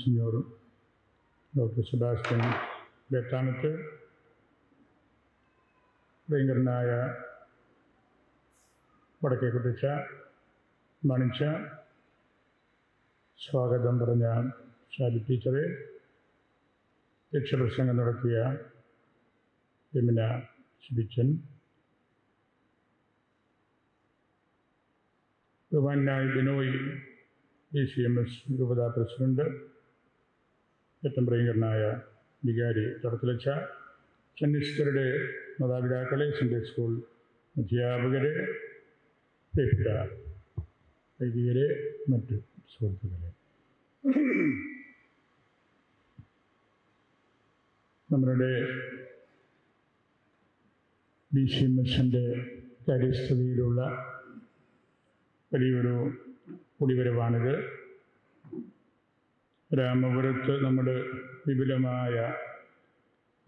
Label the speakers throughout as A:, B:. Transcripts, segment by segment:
A: monsignor doctor Sebastian Vettanath ഭയങ്കരനായ വടക്കേ കുട്ടിച്ച മണിച്ച സ്വാഗതം പറഞ്ഞ ഷാജി ടീച്ചറെ രക്ഷപ്രസംഗം നടത്തിയ യമുന ശിബിച്ചൻ ബഹുമാനായ Binoy D C M S രൂപതാ പ്രസിഡന്റ് ഏറ്റവും പ്രിയങ്കരനായ വികാരി തടത്തിലച്ച ചെന്നിസ്റ്ററുടെ മാതാപിതാക്കളെ സൺഡേ സ്കൂൾ അധ്യാപകരെ പ്രിയപ്പെട്ട വൈദികരെ മറ്റു സുഹൃത്തുക്കളെ. നമ്മളുടെ ഡി സി മിഷന്റെ കാര്യസ്ഥതയിലുള്ള വലിയൊരു കുടിവരവാണിത് രാമപുരത്ത് നമ്മുടെ വിപുലമായ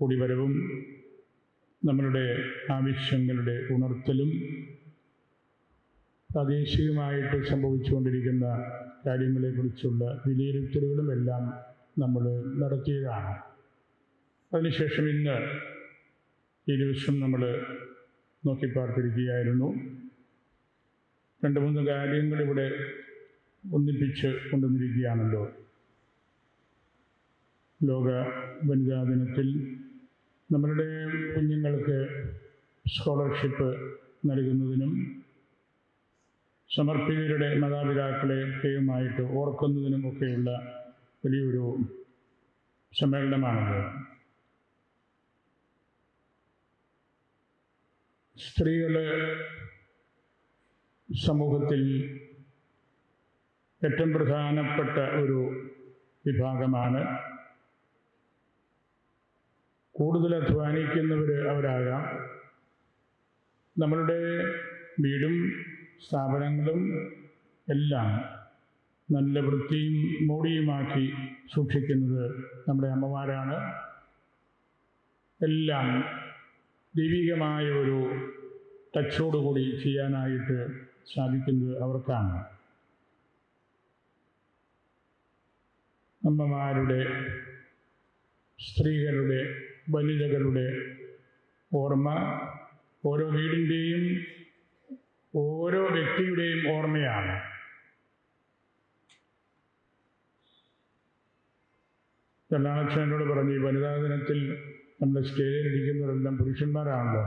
A: കുടിവരവും നമ്മളുടെ ആവശ്യങ്ങളുടെ ഉണർത്തലും പ്രാദേശികമായിട്ട് സംഭവിച്ചുകൊണ്ടിരിക്കുന്ന കാര്യങ്ങളെക്കുറിച്ചുള്ള വിലയിരുത്തലുകളും എല്ലാം നമ്മൾ നടത്തിയതാണ്. അതിനുശേഷം ഇന്ന് ഈ ദിവസം നമ്മൾ നോക്കിപ്പാർത്തിരിക്കുകയായിരുന്നു. രണ്ട് മൂന്ന് കാര്യങ്ങൾ ഇവിടെ ഒന്നിപ്പിച്ച് കൊണ്ടുവന്നിരിക്കുകയാണല്ലോ. ലോക വനിതാ ദിനത്തിൽ നമ്മളുടെ കുഞ്ഞുങ്ങൾക്ക് സ്കോളർഷിപ്പ് നൽകുന്നതിനും സമർപ്പിതരുടെ മാതാപിതാക്കളെ ദൈവമായിട്ട് ഓർക്കുന്നതിനും ഒക്കെയുള്ള വലിയൊരു സമ്മേളനമാണത്. സ്ത്രീകൾ സമൂഹത്തിൽ ഏറ്റവും പ്രധാനപ്പെട്ട ഒരു വിഭാഗമാണ് കൂടുതൽ അധ്വാനിക്കുന്നവർ അവരാകാം. നമ്മളുടെ വീടും സ്ഥാപനങ്ങളും എല്ലാം നല്ല വൃത്തിയും മോടിയുമാക്കി സൂക്ഷിക്കുന്നത് നമ്മുടെ അമ്മമാരാണ്. എല്ലാം ദൈവികമായ ഒരു ടച്ചോടുകൂടി ചെയ്യാനായിട്ട് സാധിക്കുന്നത് അവർക്കാണ്. അമ്മമാരുടെ സ്ത്രീകളുടെ വനിതകളുടെ ഓർമ്മ. ഓരോ വീടിന്റെയും ഓരോ വ്യക്തിയുടെയും ഓർമ്മയാണ്. ചെല്ലാണച്ചനോട് പറഞ്ഞു ഈ വനിതാ ദിനത്തിൽ നമ്മുടെ സ്റ്റേജിൽ ഇരിക്കുന്നവരെല്ലാം പുരുഷന്മാരാണല്ലോ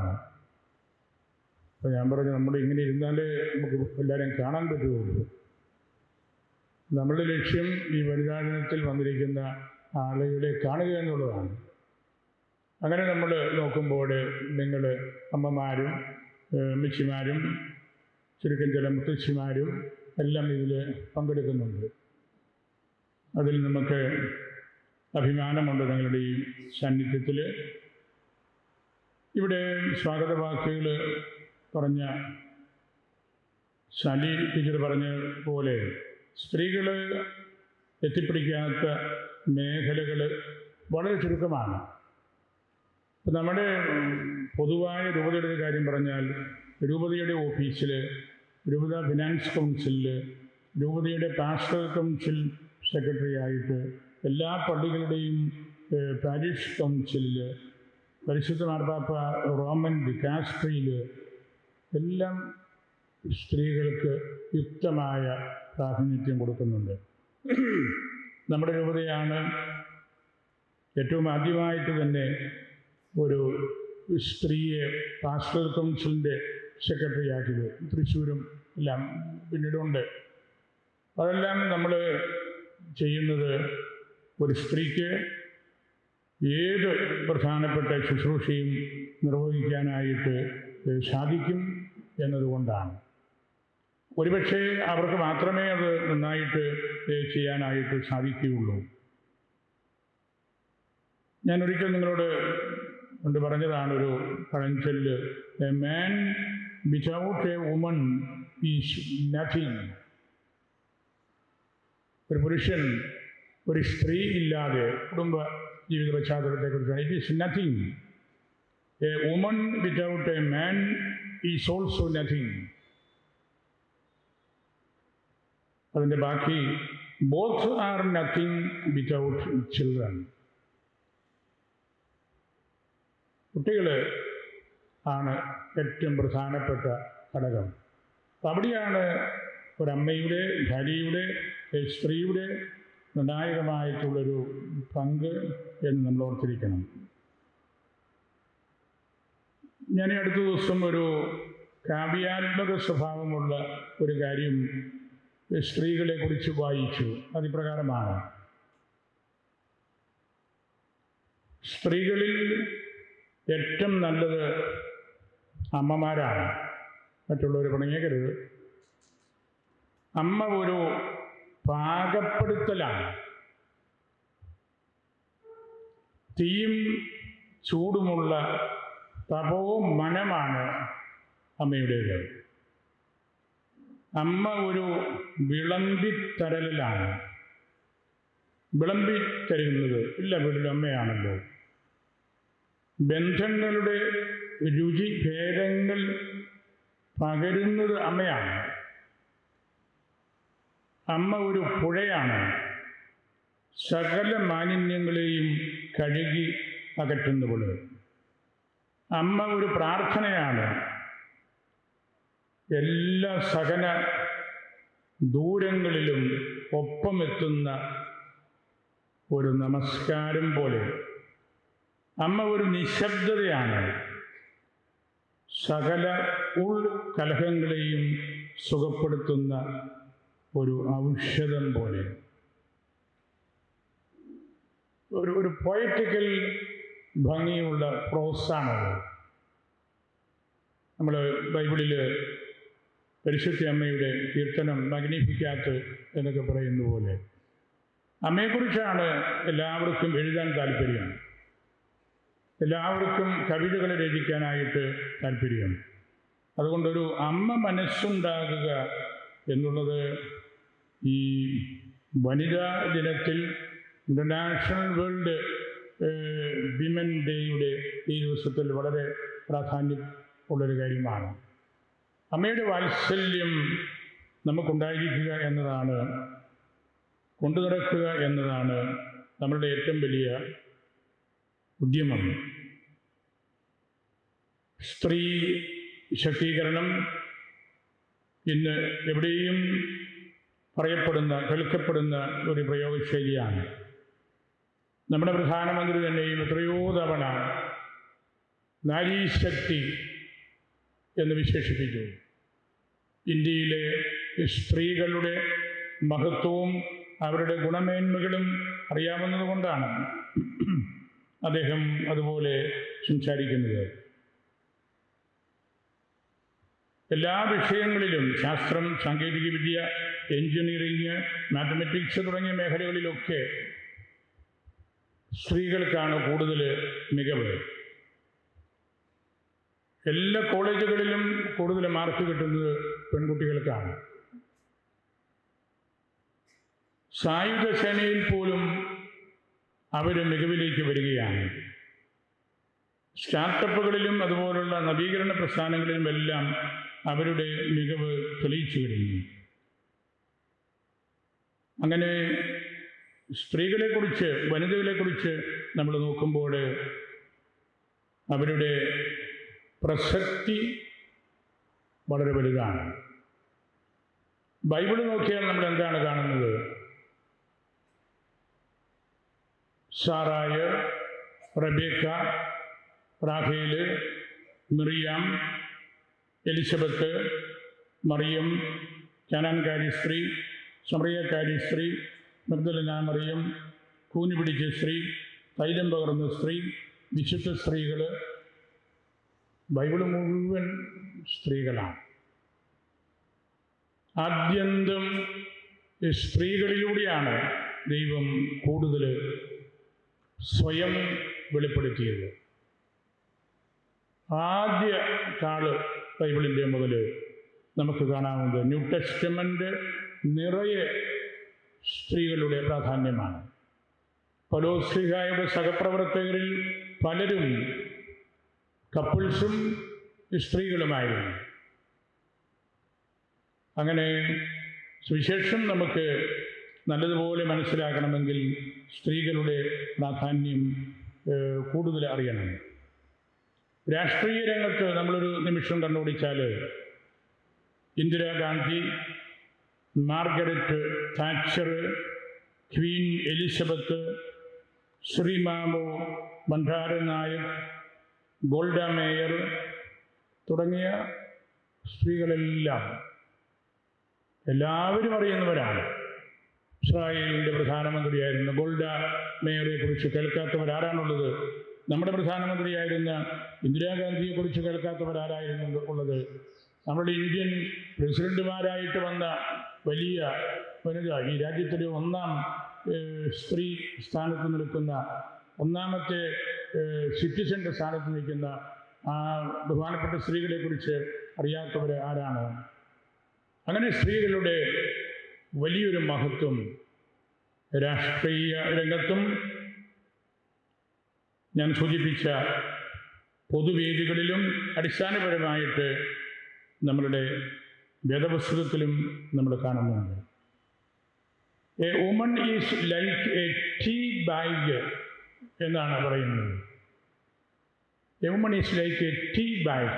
A: അപ്പോൾ ഞാൻ പറഞ്ഞു നമ്മൾ ഇങ്ങനെ ഇരുന്നാലേ നമുക്ക് എല്ലാവരെയും കാണാൻ പറ്റുള്ളൂ നമ്മളുടെ ലക്ഷ്യം ഈ വനിതാ ദിനത്തിൽ വന്നിരിക്കുന്ന ആളുകളെ കാണുക എന്നുള്ളതാണ്. അങ്ങനെ നമ്മൾ നോക്കുമ്പോൾ നിങ്ങൾ അമ്മമാരും അമ്മച്ചിമാരും ചുരുക്കം ചില മുത്തശ്ശിമാരും എല്ലാം ഇതിൽ പങ്കെടുക്കുന്നുണ്ട്. അതിൽ നമുക്ക് അഭിമാനമുണ്ട് നിങ്ങളുടെ ഈ സാന്നിധ്യത്തിൽ ഇവിടെ സ്വാഗത പറഞ്ഞ ശാലി ടീച്ചർ പറഞ്ഞ പോലെ സ്ത്രീകൾ എത്തിപ്പിടിക്കാത്ത മേഖലകൾ വളരെ ചുരുക്കമാണ്. നമ്മുടെ പൊതുവായ രൂപതയുടെ കാര്യം പറഞ്ഞാൽ രൂപതയുടെ ഓഫീസിൽ രൂപത ഫിനാൻസ് കൗൺസിലിൽ രൂപതയുടെ പാസ്റ്റർ കൗൺസിൽ സെക്രട്ടറി ആയിട്ട് എല്ലാ പള്ളികളുടെയും പാരിഷ് കൗൺസിലിൽ പരിശുദ്ധ മാർപ്പാപ്പ റോമൻ ഡിക്കാസ്ട്രിയിൽ എല്ലാം സ്ത്രീകൾക്ക് യുക്തമായ പ്രാതിനിധ്യം കൊടുക്കുന്നുണ്ട്. നമ്മുടെ രൂപതയാണ് ഏറ്റവും ആദ്യമായിട്ട് തന്നെ ഒരു സ്ത്രീയെ പാസ്റ്റർ കൗൺസിലിന്റെ സെക്രട്ടറി ആക്കിയത്. തൃശ്ശൂരും എല്ലാം പിന്നീടുണ്ട് അതെല്ലാം നമ്മൾ ചെയ്യുന്നത് ഒരു സ്ത്രീക്ക് ഏത് പ്രധാനപ്പെട്ട ശുശ്രൂഷയും നിർവഹിക്കാനായിട്ട് സാധിക്കും എന്നതുകൊണ്ടാണ്. ഒരുപക്ഷെ അവർക്ക് മാത്രമേ അത് നന്നായിട്ട് ചെയ്യാനായിട്ട് സാധിക്കുകയുള്ളൂ. ഞാൻ ഒരിക്കൽ നിങ്ങളോട് കൊണ്ട് പറഞ്ഞതാണ് ഒരു പഴഞ്ചൊല്ല്. A man without a woman is nothing ഒരു പുരുഷൻ ഒരു സ്ത്രീ ഇല്ലാതെ കുടുംബ ജീവിത പശ്ചാത്തലത്തെക്കുറിച്ചാണ്. It is nothing a woman without a man is also nothing അതിന്റെ ബാക്കി both are nothing without children കുട്ടികൾ ആണ് ഏറ്റവും പ്രധാനപ്പെട്ട ഘടകം. അവിടെയാണ് ഒരമ്മയുടെ ഭാര്യയുടെ സ്ത്രീയുടെ നിർണായകമായിട്ടുള്ളൊരു പങ്ക് എന്ന് നമ്മൾ ഓർത്തിരിക്കണം. ഞാൻ അടുത്ത ദിവസം ഒരു കാവ്യാത്മക സ്വഭാവമുള്ള ഒരു കാര്യം സ്ത്രീകളെ കുറിച്ച് വായിച്ചു. അതിപ്രകാരമാണ്. സ്ത്രീകളിൽ ഏറ്റവും നല്ലത് അമ്മമാരാണ്. മറ്റുള്ളവർ പണിയേക്കരുത് അമ്മ ഒരു പാകപ്പെടുത്തലാണ്. തീയും ചൂടുമുള്ള തപവും മനമാണ് അമ്മയുടേത്. അമ്മ ഒരു വിളമ്പിത്തരലാണ് വിളമ്പി തരുന്നത് ഇല്ല വീട്ടിൽ അമ്മയാണല്ലോ. ബന്ധങ്ങളുടെ രുചി ഭേദങ്ങൾ പകരുന്നത് അമ്മയാണ്. അമ്മ ഒരു പുഴയാണ്. സകല മാലിന്യങ്ങളെയും കഴുകി അകറ്റുന്നവൾ അമ്മ ഒരു പ്രാർത്ഥനയാണ്. എല്ലാ സകല ദൂരങ്ങളിലും ഒപ്പമെത്തുന്ന ഒരു നമസ്കാരം പോലെ അമ്മ ഒരു നിശബ്ദതയാണ്. സകല ഉൾ കലഹങ്ങളെയും സുഖപ്പെടുത്തുന്ന ഒരു ഔഷധം പോലെ. ഒരു ഒരു പൊയറ്റിക്കൽ ഭംഗിയുള്ള പ്രോസാണത്. നമ്മൾ ബൈബിളിൽ പരിശുദ്ധ അമ്മയുടെ കീർത്തനം മഗ്നിഫിക്കാത്ത് എന്നൊക്കെ പറയുന്ന പോലെ. അമ്മയെക്കുറിച്ചാണ് എല്ലാവർക്കും എഴുതാൻ താല്പര്യം. എല്ലാവർക്കും കവിതകൾ രചിക്കാനായിട്ട് താല്പര്യം അതുകൊണ്ടൊരു അമ്മ മനസ്സുണ്ടാകുക എന്നുള്ളത് ഈ വനിതാ ദിനത്തിൽ ഇന്റർനാഷണൽ വേൾഡ് വിമൻ ഡേയുടെ ഈ ദിവസത്തിൽ വളരെ പ്രാധാന്യം ഉള്ളൊരു കാര്യമാണ്. അമ്മയുടെ വാത്സല്യം നമുക്കുണ്ടായിരിക്കുക എന്നതാണ് കൊണ്ടു നടക്കുക എന്നതാണ് നമ്മളുടെ ഏറ്റവും വലിയ ഉദ്യമം. സ്ത്രീ ശക്തീകരണം ഇന്ന് എവിടെയും പറയപ്പെടുന്ന കേൾക്കപ്പെടുന്ന ഒരു പ്രയോഗശൈലിയാണ്. നമ്മുടെ പ്രധാനമന്ത്രി തന്നെയും എത്രയോ തവണ നാരീശക്തി എന്ന് വിശേഷിപ്പിച്ചു. ഇന്ത്യയിലെ സ്ത്രീകളുടെ മഹത്വവും അവരുടെ ഗുണമേന്മകളും അറിയാവുന്നതുകൊണ്ടാണ്. അദ്ദേഹം അതുപോലെ സംസാരിക്കുന്നത്. എല്ലാ വിഷയങ്ങളിലും ശാസ്ത്രം സാങ്കേതികവിദ്യ എഞ്ചിനീയറിങ് മാത്തമെറ്റിക്സ് തുടങ്ങിയ മേഖലകളിലൊക്കെ സ്ത്രീകൾക്കാണ് കൂടുതൽ മികവ്. എല്ലാ കോളേജുകളിലും കൂടുതൽ മാർക്ക് കിട്ടുന്നത് പെൺകുട്ടികൾക്കാണ്. സായുധ സേനയിൽ പോലും അവർ മികവിലേക്ക് വരികയാണ്. സ്റ്റാർട്ടപ്പുകളിലും അതുപോലുള്ള നവീകരണ പ്രസ്ഥാനങ്ങളിലും എല്ലാം അവരുടെ മികവ് തെളിയിച്ചു കഴിഞ്ഞു അങ്ങനെ സ്ത്രീകളെക്കുറിച്ച് വനിതകളെക്കുറിച്ച് നമ്മൾ നോക്കുമ്പോൾ അവരുടെ പ്രസക്തി വളരെ വലുതാണ്. ബൈബിൾ നോക്കിയാൽ നമ്മൾ എന്താണ് കാണുന്നത്? സാറായ റബേക്ക റാഹേൽ മിറിയാം എലിസബത്ത് മറിയം ചനാൻകാരി സ്ത്രീ സമറിയക്കാരി സ്ത്രീ മർദ്ദലന മറിയം കൂനി പിടിച്ച സ്ത്രീ തൈലം പകർന്ന സ്ത്രീ വിശുദ്ധ സ്ത്രീകൾ ബൈബിൾ മുഴുവൻ സ്ത്രീകളാണ്. ആദ്യന്തം സ്ത്രീകളിലൂടെയാണ് ദൈവം കൂടുതൽ സ്വയം വെളിപ്പെടുത്തിയത് ആദ്യ താൾ ബൈബിളിന്റെ മുതൽ നമുക്ക് കാണാവുന്നത് ന്യൂ ടെസ്റ്റമെന്റ് നിറയെ സ്ത്രീകളുടെ പ്രാധാന്യമാണ്. പലോസ്ലിഹായുടെ സഹപ്രവർത്തകരിൽ പലരും കപ്പിൾസും സ്ത്രീകളുമായിരുന്നു. അങ്ങനെ സുവിശേഷം നമുക്ക് നല്ലതുപോലെ മനസ്സിലാക്കണമെങ്കിൽ സ്ത്രീകളുടെ പ്രാധാന്യം കൂടുതൽ അറിയണം. രാഷ്ട്രീയ രംഗത്ത് നമ്മളൊരു നിമിഷം കണ്ടുപിടിച്ചാൽ Indira Gandhi Margaret Thatcher queen Elizabeth Sirimavo Bandaranaike Golda Meir തുടങ്ങിയ സ്ത്രീകളെല്ലാം എല്ലാവരും അറിയുന്നവരാണ്. ഇസ്രായേലിന്റെ പ്രധാനമന്ത്രിയായിരുന്ന ഗോൾഡ മേയറെ കുറിച്ച് കേൾക്കാത്തവരാരാണുള്ളത്? നമ്മുടെ പ്രധാനമന്ത്രിയായിരുന്ന ഇന്ദിരാഗാന്ധിയെക്കുറിച്ച് കേൾക്കാത്തവരാരായിരുന്നു ഉള്ളത്? നമ്മുടെ ഇന്ത്യൻ പ്രസിഡന്റുമാരായിട്ട് വന്ന വലിയ വനിത ഈ രാജ്യത്തിലെ ഒന്നാം സ്ത്രീ സ്ഥാനത്ത് നിൽക്കുന്ന ഒന്നാമത്തെ സിറ്റിസന്റെ സ്ഥാനത്ത് നിൽക്കുന്ന ആ ബഹുമാനപ്പെട്ട സ്ത്രീകളെക്കുറിച്ച് അറിയാത്തവർ ആരാണ്? അങ്ങനെ സ്ത്രീകളുടെ വലിയൊരു മഹത്വം രാഷ്ട്രീയ രംഗത്തും ഞാൻ സൂചിപ്പിച്ച പൊതുവേദികളിലും അടിസ്ഥാനപരമായിട്ട് നമ്മളുടെ വേദപുസ്തകത്തിലും നമ്മൾ കാണുന്നുണ്ട്. A woman is like a tea bag എന്നാണ് പറയുന്നത്. A woman is like a tea bag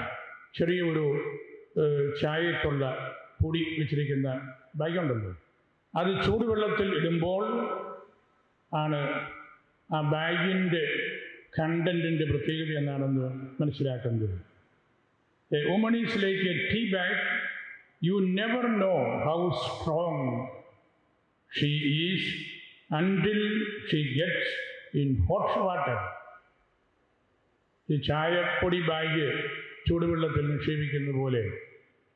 A: ചെറിയ ഒരു ചായക്കുള്ള പൊടി വെച്ചിരിക്കുന്ന ബാഗുണ്ടല്ലോ. അത് ചൂടുവെള്ളത്തിൽ ഇടുമ്പോൾ ആണ് ആ ബാഗിന്റെ കണ്ടന്റിന്റെ പ്രത്യേകത എന്നാണെന്ന് മനസ്സിലാക്കുന്നത് a tea bag you never know how strong she is until she gets in hot water. ഈ ചായപ്പൊടി ബാഗ് ചൂടുവെള്ളത്തിൽ നിക്ഷേപിക്കുന്ന പോലെ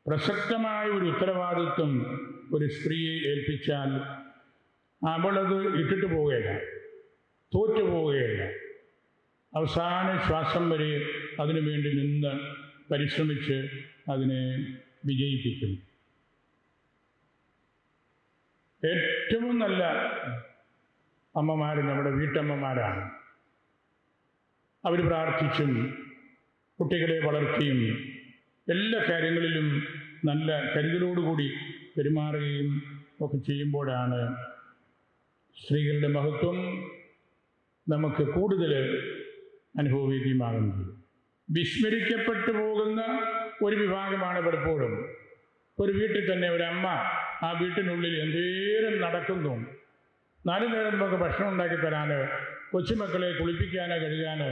A: പ്രസക്തമായ ഒരു ഉത്തരവാദിത്വം ഒരു സ്ത്രീയെ ഏൽപ്പിച്ചാൽ അവളത് ഇട്ടിട്ട് പോവുകയില്ല തോറ്റു പോവുകയില്ല. അവസാന ശ്വാസം വരെ അതിനു വേണ്ടി നിന്ന് പരിശ്രമിച്ച് അതിനെ വിജയിപ്പിക്കും. ഏറ്റവും നല്ല അമ്മമാർ നമ്മുടെ വീട്ടമ്മമാരാണ്. അവർ പ്രാർത്ഥിച്ചും കുട്ടികളെ വളർത്തിയും എല്ലാ കാര്യങ്ങളിലും നല്ല കരുതലോടുകൂടി പെരുമാറുകയും ഒക്കെ ചെയ്യുമ്പോഴാണ് സ്ത്രീകളുടെ മഹത്വം നമുക്ക് കൂടുതൽ അനുഭവവേദ്യമാകുന്നത്. വിസ്മരിക്കപ്പെട്ടു പോകുന്ന ഒരു വിഭാഗമാണ് പലപ്പോഴും. ഒരു വീട്ടിൽ തന്നെ ഒരു അമ്മ ആ വീട്ടിനുള്ളിൽ എന്തേരം നടക്കുന്നു. നാലു നേരം നമുക്ക് ഭക്ഷണം ഉണ്ടാക്കി തരാനോ കൊച്ചുമക്കളെ കുളിപ്പിക്കാനോ കഴുകാനോ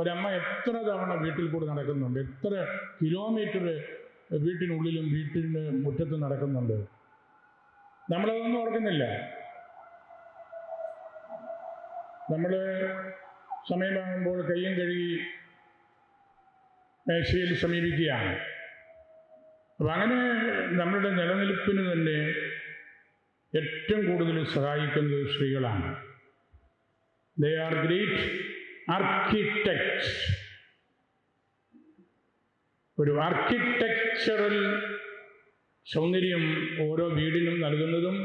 A: ഒരമ്മ എത്ര തവണ വീട്ടിൽ കൂടി നടക്കുന്നുണ്ട്? എത്ര കിലോമീറ്റർ വീട്ടിനുള്ളിലും വീട്ടിന് മുറ്റത്തും നടക്കുന്നുണ്ട്? നമ്മളതൊന്നും ഓർക്കുന്നില്ല. നമ്മൾ സമയമാകുമ്പോൾ കയ്യും കഴുകി മേശയിൽ സമീപിക്കുകയാണ്. അപ്പം അങ്ങനെ നമ്മളുടെ നിലനിൽപ്പിന് തന്നെ ഏറ്റവും കൂടുതൽ സഹായിക്കുന്നത് സ്ത്രീകളാണ്. ദേ ആർ ഗ്രേറ്റ് ആർക്കിടെക്ട്സ് ഒരു ആർക്കിടെക്ചറൽ സൗന്ദര്യം ഓരോ വീടിനും നൽകുന്നതും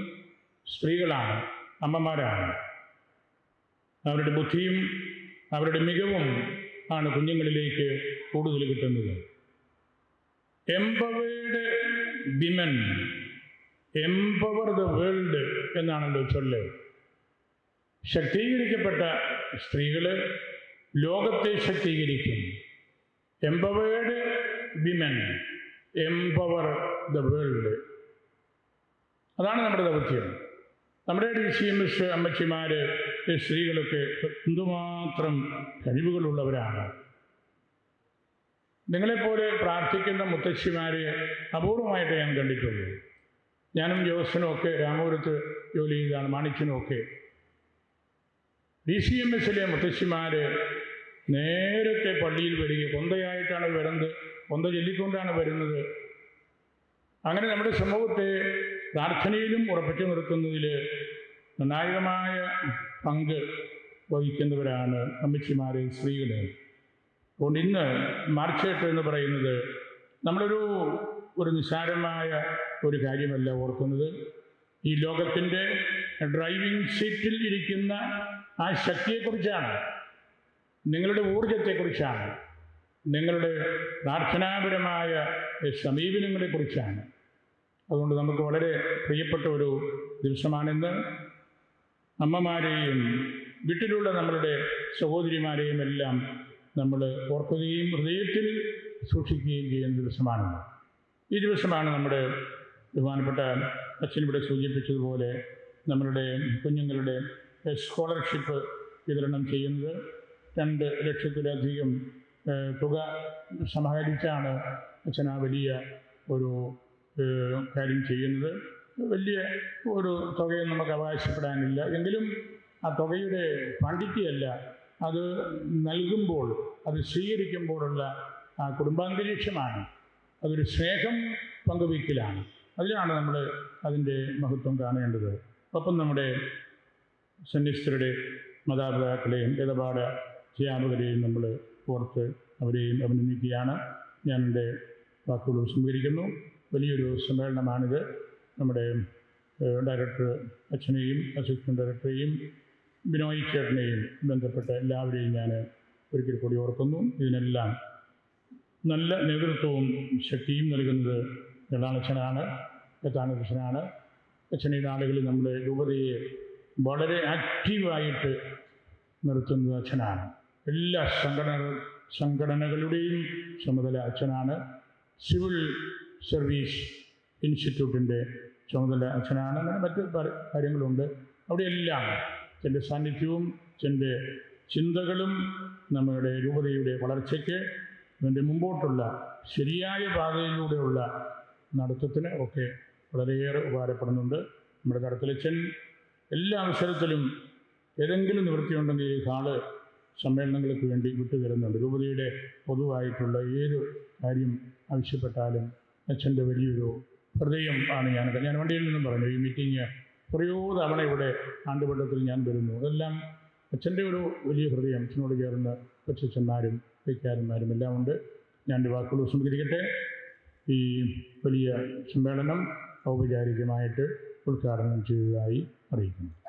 A: സ്ത്രീകളാണ് അമ്മമാരാണ്. അവരുടെ ബുദ്ധിയും അവരുടെ മികവും ആണ് കുഞ്ഞുങ്ങളിലേക്ക് കൂടുതൽ കിട്ടുന്നത്. Empowered women empower the world എന്നാണല്ലോ ചൊല്ല്. ശക്തീകരിക്കപ്പെട്ട സ്ത്രീകൾ ലോകത്തെ ശക്തീകരിക്കും empowered women empower the world അതാണ് നമ്മുടെ ദൗത്യം. നമ്മുടെ ഡി സി എം എസ് അമ്മച്ചിമാർ സ്ത്രീകളൊക്കെ എന്തുമാത്രം കഴിവുകളുള്ളവരാണ്. നിങ്ങളെപ്പോലെ പ്രാർത്ഥിക്കുന്ന മുത്തശ്ശിമാരെ അപൂർവമായിട്ട് ഞാൻ കണ്ടിട്ടുള്ളൂ. ഞാനും ജോസനും ഒക്കെ രാമപുരത്ത് ജോലി ചെയ്താണ് മാണിച്ചനും ഒക്കെ ഡി സി എം എസിലെ മുത്തശ്ശിമാർ നേരത്തെ പള്ളിയിൽ വരിക കൊന്തയായിട്ടാണ് വരുന്നത്. കൊന്ത ചൊല്ലിക്കൊണ്ടാണ് വരുന്നത്. അങ്ങനെ നമ്മുടെ സമൂഹത്തെ പ്രാർത്ഥനയിലും ഉറപ്പിച്ചു നിർത്തുന്നതിൽ നിർണായകമായ പങ്ക് വഹിക്കുന്നവരാണ് അമ്മച്ചിമാർ സ്ത്രീകൾ അതുകൊണ്ട് ഇന്ന് മാർച്ച് എട്ട് എന്ന് പറയുന്നത് നമ്മളൊരു ഒരു നിസ്സാരമായ ഒരു കാര്യമല്ല ഓർക്കുന്നത്. ഈ ലോകത്തിന്റെ ഡ്രൈവിംഗ് സീറ്റിൽ ഇരിക്കുന്ന ആ ശക്തിയെക്കുറിച്ചാണ്. നിങ്ങളുടെ ഊർജത്തെക്കുറിച്ചാണ് നിങ്ങളുടെ പ്രാർത്ഥനാപരമായ സമീപനങ്ങളെക്കുറിച്ചാണ്. അതുകൊണ്ട് നമുക്ക് വളരെ പ്രിയപ്പെട്ട ഒരു ദിവസമാണിന്ന്. അമ്മമാരെയും വീട്ടിലുള്ള നമ്മളുടെ സഹോദരിമാരെയും എല്ലാം നമ്മൾ ഓർക്കുകയും ഹൃദയത്തിൽ സൂക്ഷിക്കുകയും ചെയ്യുന്ന ദിവസമാണ് ഈ ദിവസമാണ് നമ്മുടെ ബഹുമാനപ്പെട്ട അച്ഛനിവിടെ സൂചിപ്പിച്ചതുപോലെ നമ്മളുടെ കുഞ്ഞുങ്ങളുടെ സ്കോളർഷിപ്പ് വിതരണം ചെയ്യുന്നത്. രണ്ട് ലക്ഷത്തിലധികം തുക സമാഹരിച്ചാണ് അച്ഛൻ ആ വലിയ ഒരു കാര്യം ചെയ്യുന്നത്. വലിയ ഒരു തുകയൊന്നും നമുക്ക് അവകാശപ്പെടാനില്ല. എങ്കിലും ആ തുകയുടെ ക്വാണ്ടിറ്റി അല്ല. അത് നൽകുമ്പോൾ അത് സ്വീകരിക്കുമ്പോഴുള്ള ആ കുടുംബാന്തരീക്ഷമാണ്. അതൊരു സ്നേഹം പങ്കുവയ്ക്കലാണ്. അതിലാണ് നമ്മൾ അതിന്റെ മഹത്വം കാണേണ്ടത്. ഒപ്പം നമ്മുടെ സന്യസ്തരുടെ മാതാപിതാക്കളെയും ഇടപാട് അധ്യാപകരെയും നമ്മൾ ഓർത്ത് അവരെയും അഭിനന്ദിക്കുകയാണ്. ഞാൻ എന്റെ വാക്കുകൾ ഉപസംഹരിക്കുന്നു വലിയൊരു സമ്മേളനമാണിത്. നമ്മുടെ ഡയറക്ടർ അച്ഛനെയും അസിസ്റ്റന്റ് ഡയറക്ടറെയും ബിനോയ് ചേട്ടനെയും ബന്ധപ്പെട്ട എല്ലാവരെയും ഞാൻ ഒരിക്കൽ കൂടി ഓർക്കുന്നു. ഇതിനെല്ലാം നല്ല നേതൃത്വവും ശക്തിയും നൽകുന്നത് അച്ഛനാണ് അച്ഛൻ ഈ നാളുകളിൽ നമ്മുടെ രൂപതയെ വളരെ ആക്റ്റീവായിട്ട് നിർത്തുന്നത് അച്ഛനാണ്. എല്ലാ സംഘടന സംഘടനകളുടെയും ചുമതല അച്ഛനാണ്. സിവിൽ സർവീസ് ഇൻസ്റ്റിറ്റ്യൂട്ടിന്റെ ചുമതല അച്ഛനാണ്. അങ്ങനെ മറ്റ് കാര്യങ്ങളുണ്ട്. അവിടെയെല്ലാം എന്റെ സാന്നിധ്യവും എന്റെ ചിന്തകളും നമ്മുടെ രൂപതയുടെ വളർച്ചയ്ക്ക് ഇതിന്റെ മുമ്പോട്ടുള്ള ശരിയായ പാതയിലൂടെയുള്ള നടത്തത്തിന് ഒക്കെ വളരെയേറെ ഉപകാരപ്പെടുന്നുണ്ട്. നമ്മുടെ കടത്തിലച്ഛൻ എല്ലാ അവസരത്തിലും ഏതെങ്കിലും നിവൃത്തിയുണ്ടെങ്കിൽ ഈ ഹാൾ സമ്മേളനങ്ങൾക്ക് വേണ്ടി വിട്ടുതരുന്നുണ്ട്. രൂപതയുടെ പൊതുവായിട്ടുള്ള ഏത് കാര്യം ആവശ്യപ്പെട്ടാലും അച്ഛന്റെ വലിയൊരു ഹൃദയം ആണ് ഞാൻ ഞാൻ വണ്ടിയിൽ നിന്നും പറഞ്ഞു ഈ മീറ്റിംഗ് കുറയോ തവണ ഇവിടെ ആണ്ടുപട്ടത്തിൽ ഞാൻ വരുന്നു. അതെല്ലാം അച്ഛന്റെ ഒരു വലിയ ഹൃദയം അച്ഛനോട് ചേർന്ന് കൊച്ചച്ഛന്മാരും വൈക്കാരന്മാരും എല്ലാം ഉണ്ട്. ഞാൻ എന്റെ വാക്കുകൾ സംസ്കരിക്കട്ടെ ഈ വലിയ സമ്മേളനം ഔപചാരികമായിട്ട് ഉദ്ഘാടനം ചെയ്തതായി അറിയിക്കുന്നു.